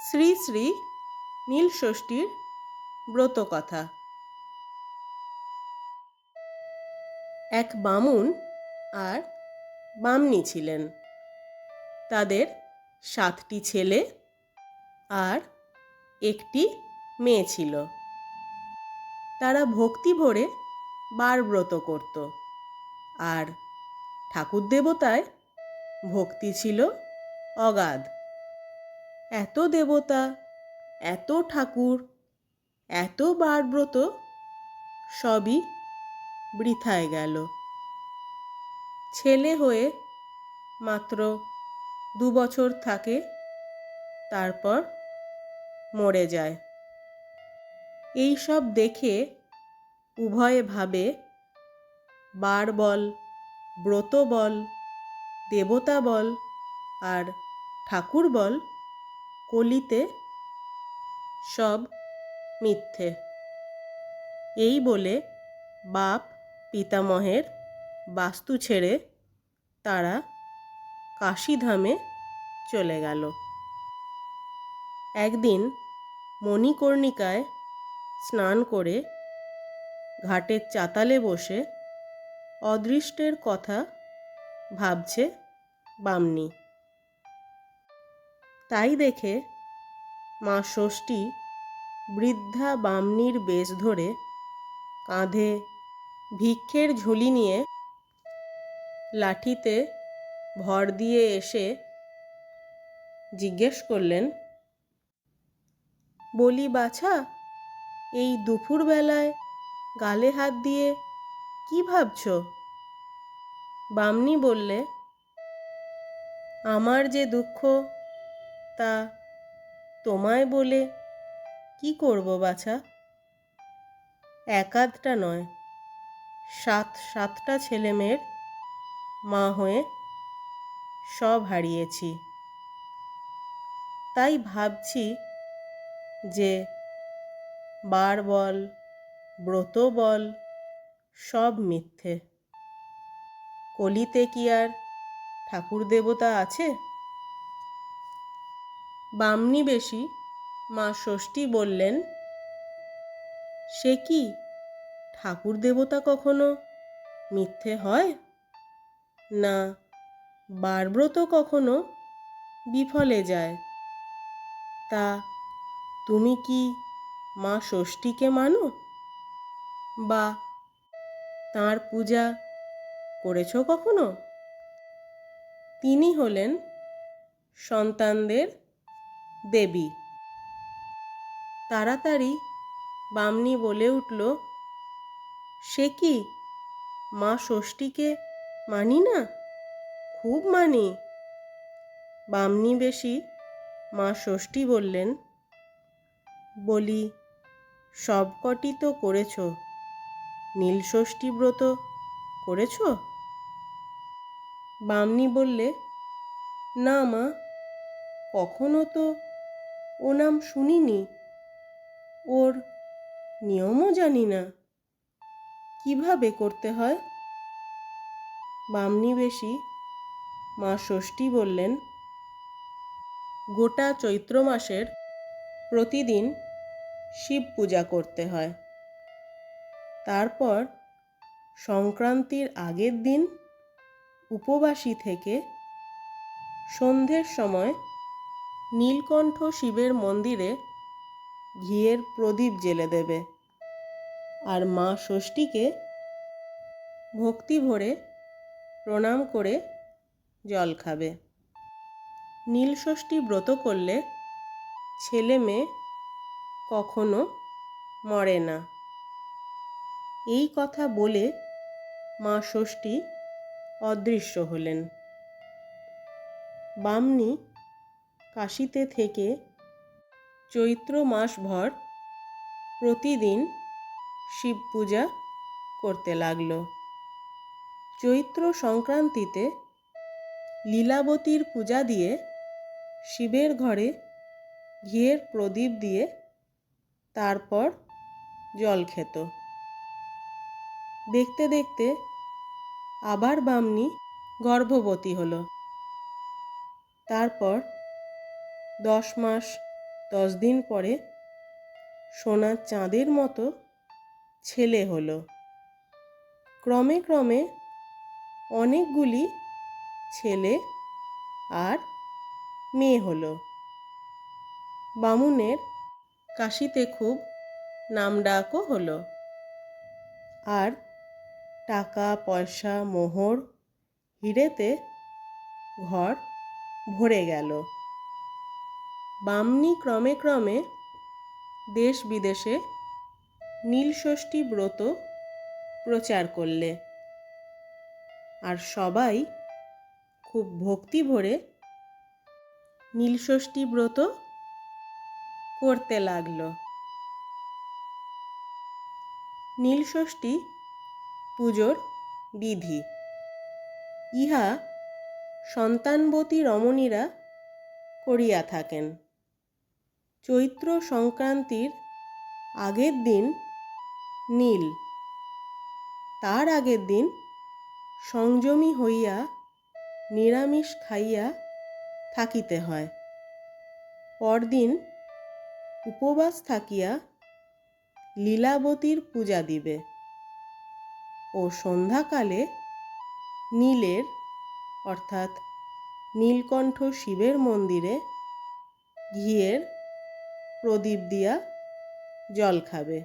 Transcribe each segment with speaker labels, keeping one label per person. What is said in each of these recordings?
Speaker 1: শ্রী শ্রী নীলষষ্ঠীর ব্রতকথা। এক বামুন আর বামনি ছিলেন। তাদের সাতটি ছেলে আর একটি মেয়ে ছিল। তারা ভক্তি ভরে বার ব্রত করত আর ঠাকুর দেবতায় ভক্তি ছিল অগাধ। এত দেবতা, এত ঠাকুর, এত বারব্রত, সবই বৃথায় গেল। ছেলে হয়ে মাত্র দু বছর থাকে, তারপর মরে যায়। এই সব দেখে উভয়ে ভাবে, বার বল, ব্রত বল, দেবতা বল আর ঠাকুর বল কলিতে সব মিথ্যে। এই বলে বাপ পিতামহের বাস্তু ছেড়ে তারা কাশীধামে চলে গেল। একদিন মণিকর্ণিকায় স্নান করে ঘাটের চাতালে বসে অদৃষ্টের কথা ভাবছে বামনি। তাই দেখে মা ষষ্ঠী বৃদ্ধা বামনির বেশ ধরে কাঁধে ভিক্ষের ঝুলি নিয়ে লাঠিতে ভর দিয়ে এসে জিজ্ঞেস করলেন, বলি বাছা, এই দুপুরবেলায় গালে হাত দিয়ে কি ভাবছ? বামনি বললে, আমার যে দুঃখ তা তোমায় বলে কি করব বাছা? একাধটা নয়, সাত সাতটা ছেলেমেয়ের মা হয়ে সব হারিয়েছি। তাই ভাবছি যে বার বল, ব্রত বল, সব মিথ্যে। কলিতে কি আর ঠাকুর দেবতা আছে? বামনি বেশি, মা ষষ্ঠী বললেন, সে কি? ঠাকুর দেবতা কখনো মিথ্যে হয়? না, বারব্রত কখনো বিফলে যায়? তা তুমি কি মা ষষ্ঠীকে মানো? বা তাঁর পূজা করেছ কখনো? তিনি হলেন সন্তানদের দেবী। তাড়াতাড়ি বামনি বলে উঠল, সে কি? মা ষষ্ঠীকে মানি না? খুব মানি। বামনি বেশি মা ষষ্ঠী বললেন, বলি, সব কটি তো করেছ। নীলষষ্ঠী ব্রত করেছ? বামনি বললে, না মা, কখনো তো ও নাম শুনিনি। ওর নিয়মও জানি না। কীভাবে করতে হয়? বামনি বেশি, মা ষষ্ঠী বললেন, গোটা চৈত্র মাসের প্রতিদিন শিব পূজা করতে হয়। তারপর সংক্রান্তির আগের দিন উপবাসী থেকে সন্ধ্যের সময় নীলকণ্ঠ শিবের মন্দিরে ঘিয়ের প্রদীপ জেলে দেবে। আর মা ষষ্ঠীকে ভক্তি ভরে প্রণাম করে জল খাবে। নীলষষ্ঠী ব্রত করলে ছেলে মেয়ে কখনো মরে না। এই কথা বলে মা ষষ্ঠী অদৃশ্য হলেন। বামনি কাশিতে থেকে চৈত্র মাসভর প্রতিদিন শিব পূজা করতে লাগল। চৈত্র সংক্রান্তিতে লীলাবতীর পূজা দিয়ে শিবের ঘরে ঘিয়ের প্রদীপ দিয়ে তারপর জল খেত। দেখতে দেখতে আবার বামনি গর্ভবতী হলো। তারপর দশ মাস, দশ দিন পরে সোনার চাঁদের মতো ছেলে হলো। ক্রমে ক্রমে অনেকগুলি ছেলে আর মেয়ে হলো। বামুনের কাশিতে খুব নামডাকও হলো। আর টাকা, পয়সা, মোহর, হিরেতে ঘর ভরে গেল। বামনি ক্রমে ক্রমে দেশ বিদেশে নীলষষ্ঠী ব্রত প্রচার করলে। আর সবাই খুব ভক্তি ভরে নীলষষ্ঠী ব্রত করতে লাগল। নীলষষ্ঠী পুজোর বিধি। ইহা সন্তানবতী রমণীরা করিয়া থাকেন। চৈত্র সংক্রান্তির আগের দিন নীল। তার আগের দিন সংযমী হইয়া নিরামিষ খাইয়া থাকিতে হয়। পরদিন উপবাস থাকিয়া লীলাবতীর পূজা দিবে ও সন্ধ্যাকালে নীলের, অর্থাৎ নীলকণ্ঠ শিবের মন্দিরে ঘিয়ের প্রদীপ দিয়া জল খাবে।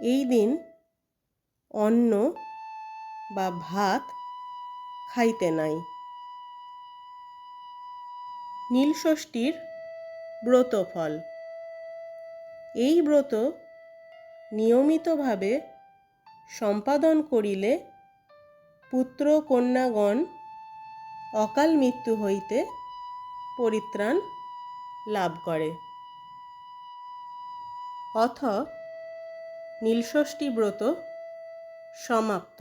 Speaker 1: এই দিন অন্ন বা ভাত খাইতে নাই। নীলষষ্ঠীর ব্রতফল। এই ব্রত নিয়মিতভাবে সম্পাদন করিলে পুত্র কন্যাগণ অকাল মৃত্যু হইতে পরিত্রাণ লাভ করে। অথ নীলষষ্ঠী ব্রত সমাপ্ত।